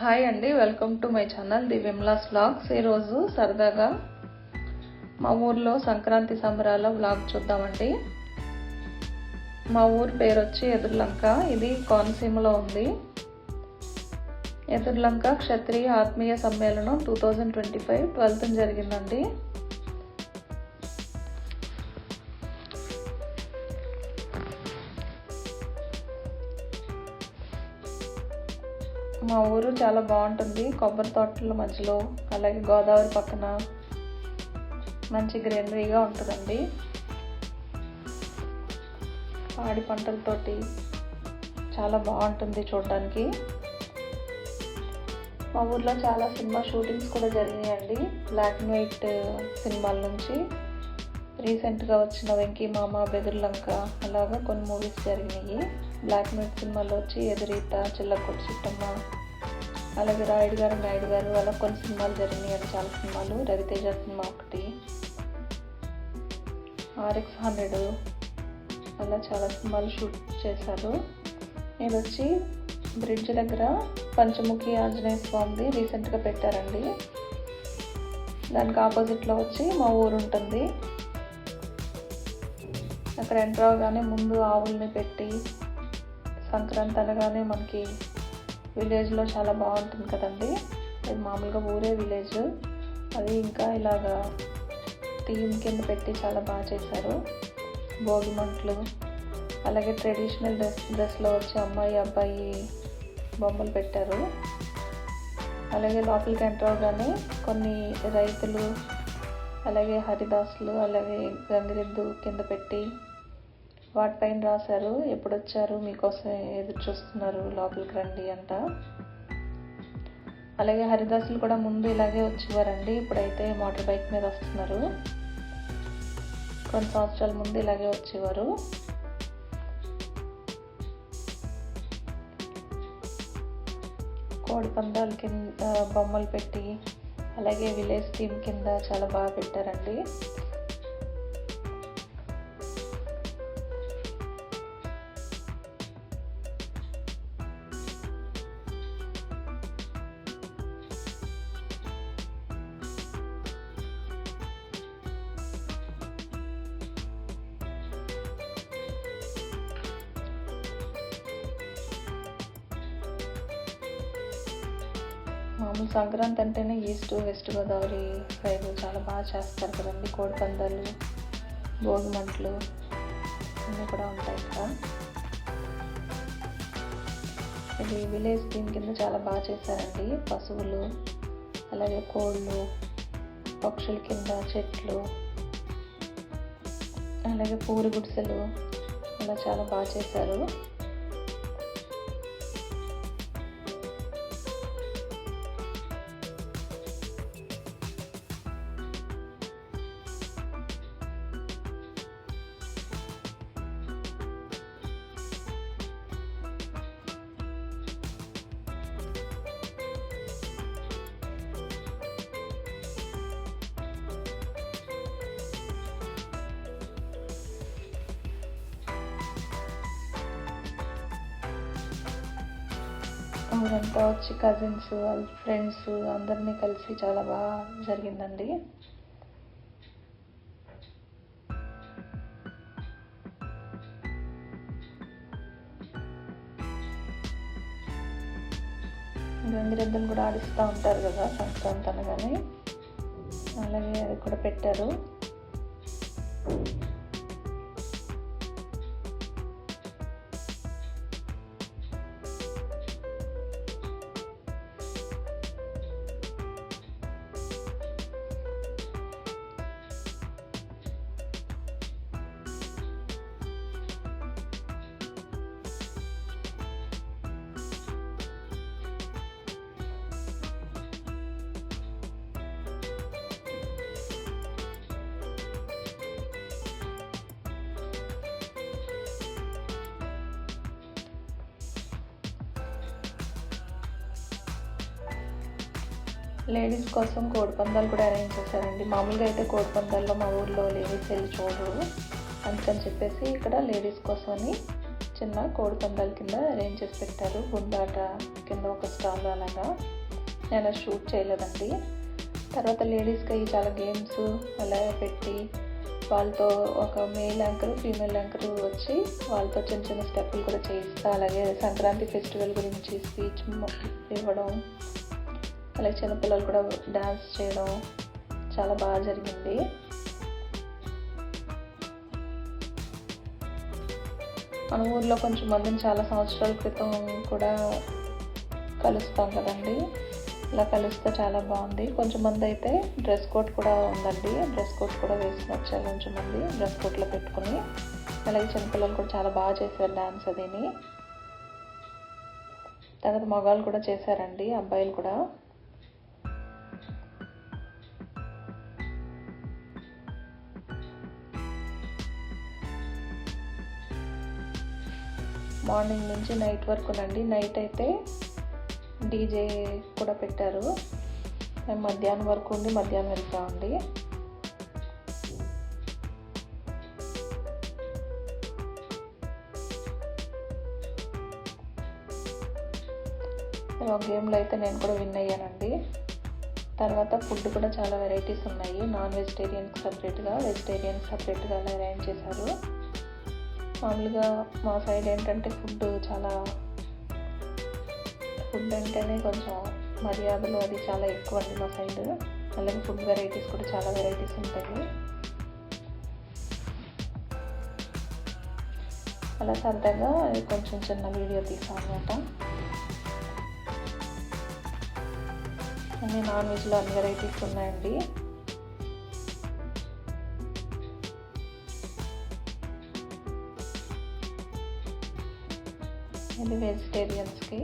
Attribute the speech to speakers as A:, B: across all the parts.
A: Hi అండి welcome to my channel the Vimla's vlogs ఈరోజు సరదాగా మా ఊర్లో సంక్రాంతి సంబరాల వ్లాగ్ చూద్దామండి. మా ఊరు పేరు వచ్చి ఎదుర్లంక ఇది కోనసీమలో ఉంది. ఎదుర్లంక క్షత్రియ ఆత్మీయ సమ్మేళనం two thousand twenty five twelfth జరిగిందండి. మా ఊరు చాలా బాగుంటుంది. కొబ్బరి తోటల మధ్యలో అలాగే గోదావరి పక్కన మంచి గ్రీనరీగా ఉంటుందండి. పాడి పంటలతోటి చాలా బాగుంటుంది చూడడానికి. మా ఊర్లో చాలా సినిమా షూటింగ్స్ కూడా జరిగినాయండి. బ్లాక్ అండ్ వైట్ సినిమాల నుంచి. రీసెంట్గా వచ్చిన వెంకీ మామ బెదుర్లంక అలాగా కొన్ని మూవీస్ జరిగినాయి. బ్లాక్ అండ్ సినిమాలో వచ్చి ఎదురీత చిల్లకొట్టు చిట్టమ్మ అలాగే రాయుడు గారు నాయుడు గారు అలా కొన్ని సినిమాలు జరిగినాయి అండి చాలా సినిమాలు. రవితేజ సినిమా ఒకటి ఆర్ఎక్స్ హండ్రెడ్ అలా చాలా సినిమాలు షూట్ చేశారు. నేను వచ్చి బ్రిడ్జ్ దగ్గర పంచముఖి ఆంజనేయ స్వామిది రీసెంట్గా పెట్టారండి. దానికి ఆపోజిట్లో వచ్చి మా ఊరు ఉంటుంది. అక్కడ ఎంటర్ అవగానే ముందు ఆవుల్ని పెట్టి సంక్రాంతి అనగానే మనకి విలేజ్లో చాలా బాగుంటుంది కదండి. ఇది మామూలుగా ఊరే విలేజ్. అది ఇంకా ఇలాగా థీమ్ కింద పెట్టి చాలా బాగా చేశారు. భోగి మంటలు అలాగే ట్రెడిషనల్ డ్రెస్ డ్రెస్లో వచ్చి అమ్మాయి అబ్బాయి బొమ్మలు పెట్టారు. అలాగే లోపలికి ఎంటర్ అవగానే కొన్ని రైతులు అలాగే హరిదాసులు అలాగే గంగిరెద్దు కింద పెట్టి వాటిపైన రాశారు. ఎప్పుడు వచ్చారు మీకోసం ఎదురు చూస్తున్నారు. లోపలికి రండి అంట. అలాగే హరిదాసులు కూడా ముందు ఇలాగే వచ్చేవారండి. ఇప్పుడైతే మోటార్ బైక్ మీద వస్తున్నారు. కొన్ని సంవత్సరాల ముందు ఇలాగే వచ్చేవారు. కోడి పందాల కింద బొమ్మలు పెట్టి అలాగే విలేజ్ టీమ్ కింద చాలా బాగా పెట్టారండి. మామూలు సంక్రాంతి అంటేనే ఈస్ట్ వెస్ట్ గోదావరి సైడ్ చాలా బాగా చేస్తారు కదండి. కోడి పందాలు భోగి మంటలు అన్నీ కూడా ఉంటాయి ఇక్కడ. ఇది విలేజ్ థీమ్ కింద చాలా బాగా చేశారండి. పశువులు అలాగే కోళ్ళు పక్షుల కింద చెట్లు అలాగే పూరి గుడిసెలు అలా చాలా బాగా చేశారు. ఊరంతా వచ్చి కజిన్స్ వాళ్ళ ఫ్రెండ్స్ అందరినీ కలిసి చాలా బాగా జరిగిందండి. గంగిరెద్దులు కూడా ఆడిస్తూ ఉంటారు కదా సంక్రాంతి అనగానే అలాగే అది కూడా పెట్టారు. లేడీస్ కోసం కోడిపందాలు కూడా అరేంజ్ చేశారండి. మామూలుగా అయితే కోడిపందాల్లో మా ఊర్లో లేడీస్ వెళ్ళి చూడరు. అందుకని చెప్పేసి ఇక్కడ లేడీస్ కోసం అని చిన్న కోడిపందాల కింద అరేంజ్ చేసి పెట్టారు. గుండాట కింద ఒక స్టాల్ అలాగా. నేను షూట్ చేయలేదండి. తర్వాత లేడీస్కి అవి చాలా గేమ్స్ అలా పెట్టి వాళ్ళతో ఒక మేల్ యాంకర్ ఫీమేల్ యాంకర్ వచ్చి వాళ్ళతో చిన్న చిన్న స్టెప్పులు కూడా చేయిస్తా అలాగే సంక్రాంతి ఫెస్టివల్ గురించి స్పీచ్ ఇవ్వడం అలాగే చిన్నపిల్లలు కూడా డ్యాన్స్ చేయడం చాలా బాగా జరిగింది. మన ఊర్లో కొంచెం మందిని చాలా సంవత్సరాల క్రితం కూడా కలుస్తాం కదండి. ఇలా కలిస్తే చాలా బాగుంది. కొంచెం మంది అయితే డ్రెస్ కోడ్ కూడా ఉందండి. డ్రెస్ కోడ్ కూడా వేసుకుని వచ్చారు కొంచెం మంది డ్రెస్ కోట్లో పెట్టుకుని. అలాగే చిన్నపిల్లలు కూడా చాలా బాగా చేశారు డ్యాన్స్ అదిని. తర్వాత మగాళ్ళు కూడా చేశారండి అబ్బాయిలు కూడా. మార్నింగ్ నుంచి నైట్ వరకు నండి నైట్ అయితే డీజే కూడా పెట్టారు. మేము మధ్యాహ్నం వరకు ఉండి మధ్యాహ్నం వెళ్తామండి గేమ్లో అయితే నేను కూడా విన్ అయ్యానండి. తర్వాత ఫుడ్ కూడా చాలా వెరైటీస్ ఉన్నాయి. నాన్ వెజిటేరియన్కి సపరేట్గా వెజిటేరియన్ సపరేట్గా అలా అరేంజ్ చేశారు. మామూలుగా మా సైడ్ ఏంటంటే ఫుడ్ చాలా ఫుడ్ అంటేనే కొంచెం మర్యాదలు అది చాలా ఎక్కువ అండి మా సైడ్. అలాగే ఫుడ్ వెరైటీస్ కూడా చాలా వెరైటీస్ ఉంటాయి. అలా సరదాగా కొంచెం చిన్న వీడియో తీసాం అనమాట అన్ని నాన్ వెజ్లో అన్ని వెరైటీస్ ఉన్నాయండి. ఇది వెజిటేరియన్స్కి.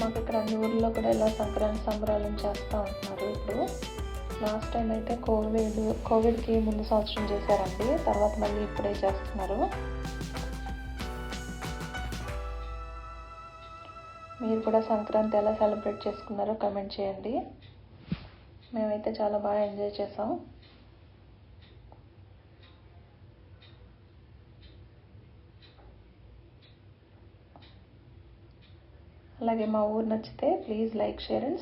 A: మాకు ఇక్కడ అన్ని ఊర్లో కూడా ఇలా సంక్రాంతి సంబరాలను చేస్తూ ఉంటున్నారు ఇప్పుడు. లాస్ట్ టైం అయితే కోవిడ్ కోవిడ్కి ముందు సంవత్సరం చేశారండి. తర్వాత మళ్ళీ ఇప్పుడే చేస్తున్నారు. మీరు కూడా సంక్రాంతి ఎలా సెలబ్రేట్ చేసుకున్నారో కమెంట్ చేయండి. మేమైతే చాలా బాగా ఎంజాయ్ చేసాం. అలాగే మా ఊరు నచ్చితే ప్లీజ్ లైక్ షేర్ అండ్